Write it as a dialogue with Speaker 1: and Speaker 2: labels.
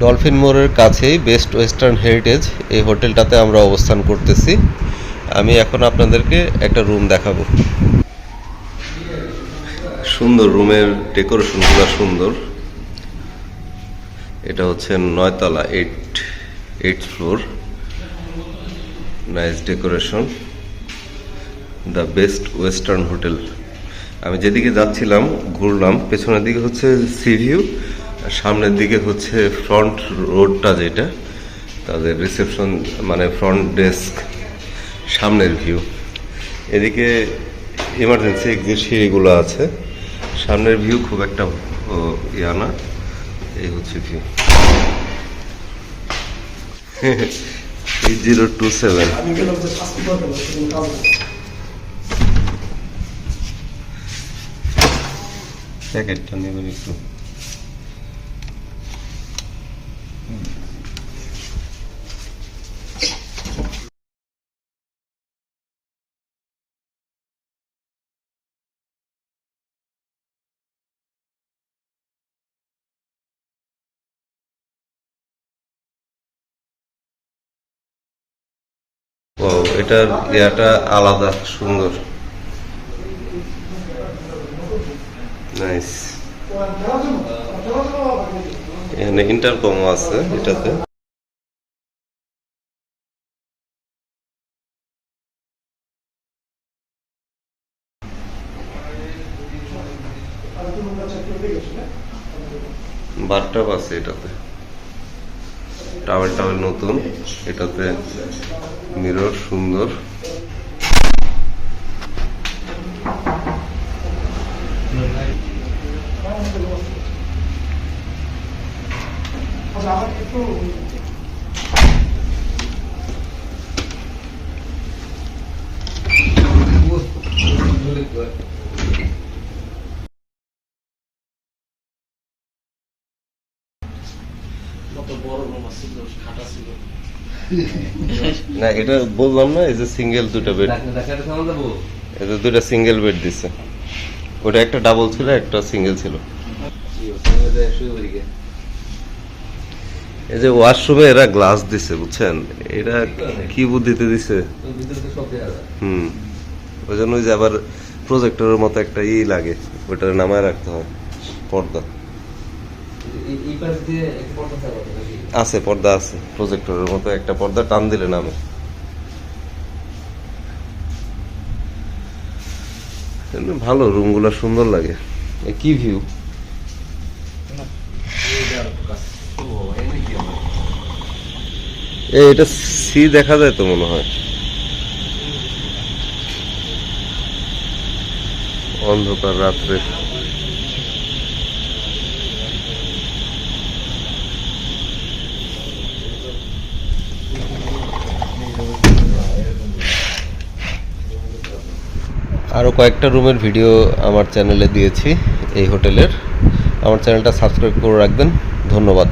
Speaker 1: Dolphin মোড়ের কাছেই best western heritage, এই হোটেলটাতে আমরা অবস্থান করতেছি। আমি এখন আপনাদেরকে একটা রুম দেখাবো। সুন্দর রুমের ডেকোরেশনগুলো সুন্দর। এটা হচ্ছে নয়তলা eight eight floor nice decoration the Best Western hotel আমি যেদিকে যাচ্ছিলাম, ঘুরলাম, পেছনের দিকে হচ্ছে সি ভিউ আর সামনের দিকে হচ্ছে ফ্রন্ট রোডটা যেটা, তাদের রিসেপশন মানে ফ্রন্ট ডেস্ক সামনের ভিউ এদিকে ইমার্জেন্সি এক্সিট সিঁড়িগুলো আছে। সামনের ভিউ খুব একটা ইয়া না, এই হচ্ছে view eight zero two seven প্যাকেটটা নেবেন একটু। ও এটার ইয়াটা আলাদা সুন্দর। নাইস এখানে ইন্টারকম আছে এটাতে। বারটাপ আছে এটাতে। টাওয়েল টাওয়েল নতুন। এটাতে মিরর সুন্দর। না এটা বললাম না এই যে সিঙ্গেল দুটো বেড এটা দুটো সিঙ্গেল বেড দিছে। ওটা একটা ডাবল ছিল একটা সিঙ্গেল ছিল। এই যে ওয়াশরুমে এরা গ্লাস দিছে বুঝছেন? এটা কি বুদ্ধিতে দিছে? হুম। ওই জন্য ওই যে আবার প্রজেক্টরের মতো একটা ই লাগে ওটা নামায় রাখতে হয় পর্দা। আছে পর্দা আছে প্রজেক্টরের মতো একটা পর্দা টান দিলে নামে ভালো রুমগুলো সুন্দর লাগে। কি ভিউ এটা সি দেখা যায় তো মনে হয়। অন্ধকার রাত্রে। আরও কয়েকটা রুমের ভিডিও আমার চ্যানেলে দিয়েছি এই হোটেলের। আমার চ্যানেলটা সাবস্ক্রাইব করে রাখবেন। ধন্যবাদ।